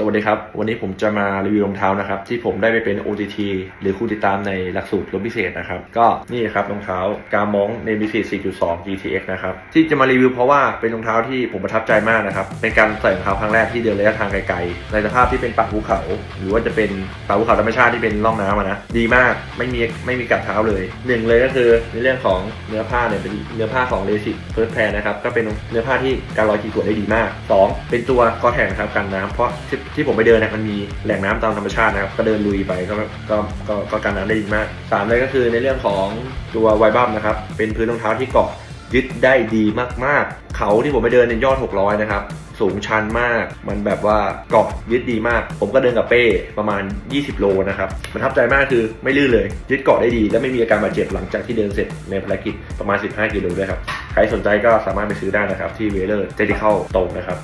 สวัสดีครับ วันนี้ผมจะมารีวิวรองเท้านะครับ ที่ผมได้ไปเป็น OTT หรือคู่ติดตามในหลักสูตรรถพิเศษนะครับ ก็นี่ครับรองเท้ากามองในมิฟิ4.2 GTX นะครับ ที่จะมารีวิวเพราะว่าเป็นรองเท้าที่ผมประทับใจมากนะครับ เป็นการใส่รองเท้าครั้งแรกที่เดินระยะทางไกลๆ ในสภาพที่เป็นป่าภูเขา หรือว่าจะเป็นป่าภูเขาธรรมชาติที่เป็นร่องน้ำนะดีมากไม่มีไม่มีกัดเท้าเลยหนึ่งเลยก็คือในเรื่องของเนื้อผ้าเนี่ยเป็นเนื้อผ้าของเลสิเฟิร์สแพรนะครับก็เป็นเนื้อผ้าที่การลอยขีดข่วนได้ดีมากสองเป็นตัวกอแทงครับกันน้ำเพราะที่ผมไปเดินเนี่ยมันมีแหล่งน้ำตามธรรมชาตินะครับ ก็เดินลุยไปก็ก็ก็ก็กันน้ำได้ดีมากสามเลยก็คือในเรื่องของตัวไวบัมนะครับ เป็นพื้นรองเท้าที่เกาะยึดได้ดีมากๆ เขาที่ผมไปเดินในยยอด 600 นะครับ สูงชันมาก มันแบบว่าเกาะยึดดีมาก ผมก็เดินกับเป้ประมาณ 20 โลนะครับประทับใจมากคือไม่ลื่นเลย ยึดเกาะได้ดี และไม่มีอาการบาดเจ็บหลังจากที่เดินเสร็จในภารกิจประมาณ 15 กิโลด้วยครับ ใครสนใจก็สามารถไปซื้อได้นะครับที่เวเลอร์เจดิเข้าตรงนะครับ